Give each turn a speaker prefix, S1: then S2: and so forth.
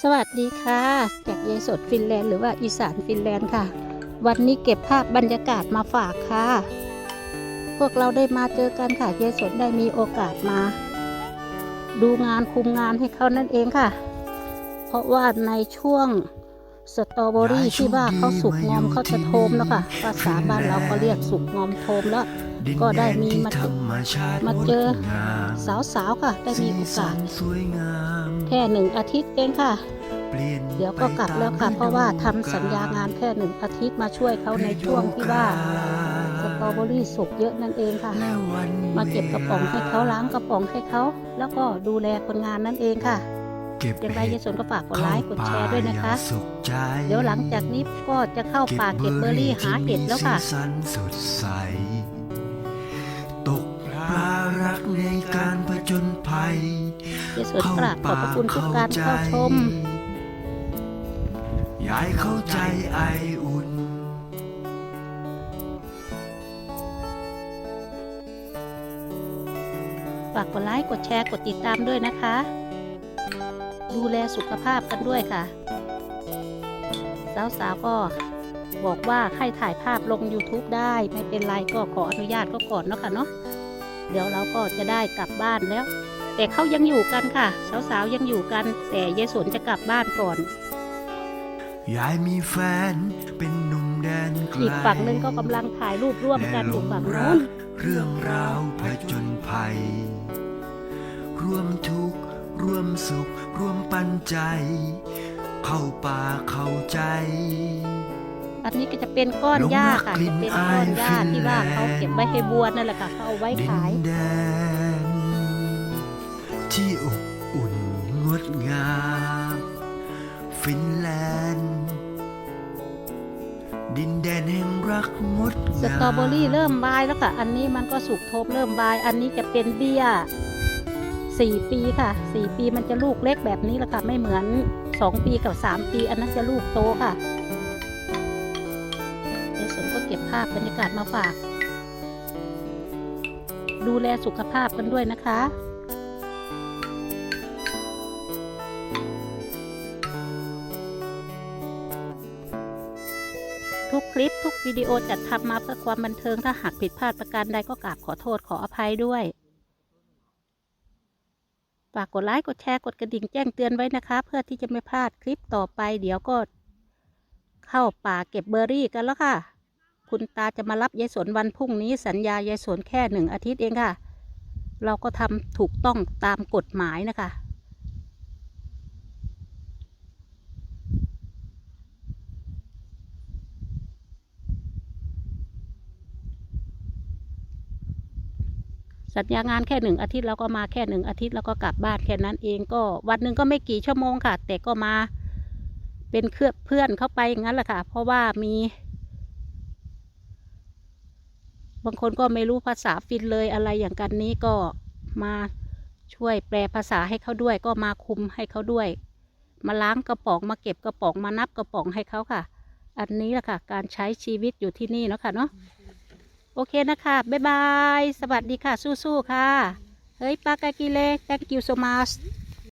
S1: สวัสดีค่ะ จากยายสดฟินแลนด์หรือว่าอีสานฟินแลนด์ค่ะ วันนี้เก็บภาพบรรยากาศมาฝากค่ะ พวกเราได้มาเจอกันค่ะยายสดได้มีโอกาสมา ดูงานคุมงานให้เขานั่นเองค่ะ เพราะว่าในช่วงสตรอเบอรี่ที่ว่าเขาสุกงอมเขาจะโทมแล้วค่ะภาษาบ้านเราก็เรียกสุกงอมโทมแล้ว ก็ได้มีมาเจอมาเจอสาวๆค่ะ ได้มีโอกาสแค่หนึ่งอาทิตย์เองค่ะ เดี๋ยวก็กลับแล้วค่ะ เพราะว่าทำสัญญางานแค่หนึ่งอาทิตย์มาช่วยเขาในช่วงที่ว่าสตรอเบอรี่สุกเยอะนั่นเองค่ะ มาเก็บกระป๋องให้เขาล้างกระป๋องให้เขา แล้วก็ดูแลคนงานนั่นเองค่ะอย่างไรยายสนก็ฝากกดไลค์กดแชร์ด้วยนะคะ เดี๋ยวหลังจากนี้ก็จะเข้าป่าเก็บเบอร์รี่หาเห็ดแล้วค่ะ
S2: จญภัย
S1: ยายสนกราบขอบพระคุณทุกการเข้าชม
S2: ยายเข้าใจไออุ่น
S1: ฝากกดไลค์กดแชร์กดติดตามด้วยนะคะ ดูแลสุขภาพกันด้วยค่ะ สาวๆก็บอกว่าให้ถ่ายภาพลง YouTube ได้ไม่เป็นไรก็ขออนุญาตก็ก่อนเนาะค่ะเนาะเดี๋ยวเราก็จะได้กลับบ้านแล้ว แต่เขายังอยู่กันค่ะ สาวๆยังอยู่กัน แต่ยายสนจะกลับบ้านก่อน
S2: ยายมีแฟนเป็นหนุ่มแดนไกล
S1: อีกฝั่งหนึงก็กำลังถ่ายรูปร่วมกันอยู่ฝั่งโน้น
S2: เรื่องราวผจญภัย ร่วมทุกข์ร่วมสุข ร่วมปันใจ เข้าป่าเข้าใจ
S1: อันนี้ก็จะเป็นก้อนหญ้าค่ะจะเป็นก้อนหญ้าที่ว่าเขาเก็บไว้ให้บัวนั่นแหละค่ะเขาเอาไว้
S2: ดิน
S1: ขาย
S2: แดน ที่อบอุ่นงดงาม ฟินแลนด์ ดินแดนแห่งรักงด
S1: ส
S2: งาม
S1: ตรอเบอรี่เริ่มบานแล้วค่ะ อันนี้มันก็สุกโทมเริ่มบานอันนี้จะเป็นเบี้ยสี่ปีค่ะสี่ปีมันจะลูกเล็กแบบนี้แหละค่ะ ไม่เหมือนสองปีกับสามปี อันนั้นจะลูกโตค่ะเดี๋ยวนก็เก็บภาพบรรยากาศมาฝาก ดูแลสุขภาพกันด้วยนะคะ ทุกคลิปทุกวิดีโอจัดทำมาเพื่อความบันเทิงถ้าหากผิดพลาดประการใดก็กราบขอโทษขออภัยด้วยฝากกดไลค์กดแชร์กดกระดิ่งแจ้งเตือนไว้นะคะ เพื่อที่จะไม่พลาดคลิปต่อไป เดี๋ยวก็เข้าป่าเก็บเบอร์รี่กันแล้วค่ะ คุณตาจะมารับยายสวนวันพรุ่งนี้สัญญายายสวนแค่หนึ่งอาทิตย์เองค่ะ เราก็ทำถูกต้องตามกฎหมายนะคะ สัญญางานแค่หนึ่งอาทิตย์แล้วก็มาแค่หนึ่งอาทิตย์แล้วก็กลับบ้านแค่นั้นเองก็วันหนึ่งก็ไม่กี่ชั่วโมงค่ะ แต่ก็มาเป็นเครือเพื่อนเข้าไปอย่างนั้นแหละค่ะ เพราะว่ามี บางคนก็ไม่รู้ภาษาฟินเลยอะไรอย่างกันนี้ก็มาช่วยแปลภาษาให้เขาด้วย ก็มาคุมให้เขาด้วย มาล้างกระป๋องมาเก็บกระป๋องมานับกระป๋องให้เขาค่ะ อันนี้แหละค่ะ การใช้ชีวิตอยู่ที่นี่เนาะค่ะเนาะ โอเคนะคะ บ๊ายบาย สวัสดีค่ะ สู้ๆค่ะ เฮ้ยปากากิเล thank you so much